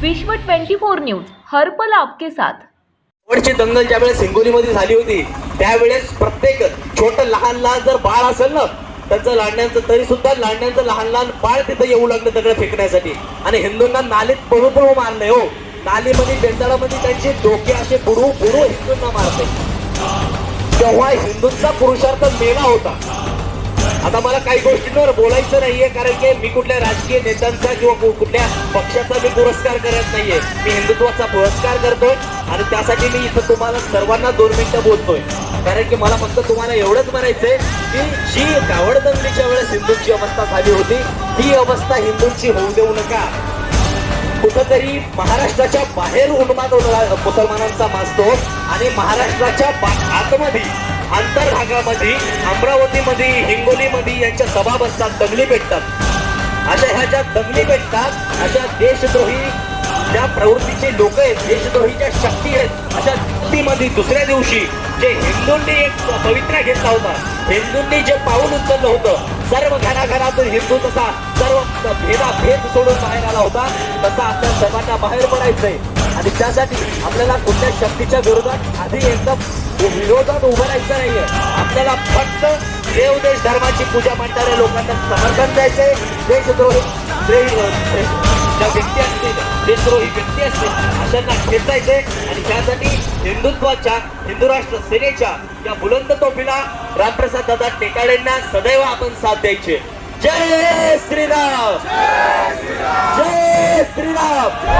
विश्व 24 न्यूज हर्पल आपके साथ. शेवटची दंगल ज्या वेळेस हिंगोलीमध्ये झाली होती त्यावेळेस प्रत्येक छोट लहान लहान जर बाळ असेल ना त्यांचं लाडण्यांचं तरी सुद्धा लाडण्यांचं लहान लहान बाळ तिथं येऊ लागलं दगड फेकण्यासाठी. आणि हिंदूंना नालीत पळू पळू मारलंय हो. नालीमध्ये बेंदाळामध्ये त्यांचे डोके असे बुडू बुडू हिंदूंना मारते तेव्हा हिंदूंचा पुरुषार्थ मेला होता आता मला काही गोष्टींवर बोलायचं नाहीये कारण की मी कुठल्या राजकीय नेत्यांचा किंवा कु- कुठल्या पक्षाचा मी पुरस्कार करत नाहीये. मी हिंदुत्वाचा पुरस्कार करतोय आणि त्यासाठी मी इथं तुम्हाला सर्वांना दोन मिनिटं बोलतोय. कारण की मला फक्त तुम्हाला एवढंच म्हणायचंय की जी कावडदंगलीच्या वेळेस हिंदूंची अवस्था झाली होती ही अवस्था हिंदूंची होऊ देऊ नका. कुठंतरी महाराष्ट्राच्या बाहेर उन्माद होणारा मुसलमानांचा माजतो आणि महाराष्ट्राच्या आतमध्ये आंतरभागामध्ये अमरावतीमध्ये हिंगोलीमध्ये यांच्या सभा बसतात दंगली पेटतात अशा ह्या ज्या दंगली पेटतात अशा देशद्रोही ज्या प्रवृत्तीचे लोक आहेत देशद्रोहीच्या शक्ती आहेत अशा शक्तीमध्ये दुसऱ्या दिवशी जे हिंदूंनी एक पवित्रा घेतला होता हिंदूंनी जे पाऊल उचललं होतं सर्व घराघरातून हिंदू तसा सर्व भेदाभेद सोडून बाहेर आला होता तसा आपल्या सर्वांना बाहेर पडायचंय. आणि त्यासाठी आपल्याला कुठल्या शक्तीच्या विरोधात आधी एकदम विरोधात उभं राहायचं नाहीये. आपल्याला फक्त देव देश धर्माची पूजा मांडणाऱ्या लोकांना समर्थन द्यायचंय. देशद्रोही ज्या व्यक्ती असतील देशद्रोही व्यक्ती असतील अशांना खेचायचंय. आणि त्यासाठी हिंदुत्वाच्या हिंदू राष्ट्र सेनेच्या या बुलंद तोफीला रामप्रसाद दादा टेकाडेंना सदैव आपण साथ द्यायचे. जय श्रीराम. जय श्रीराम.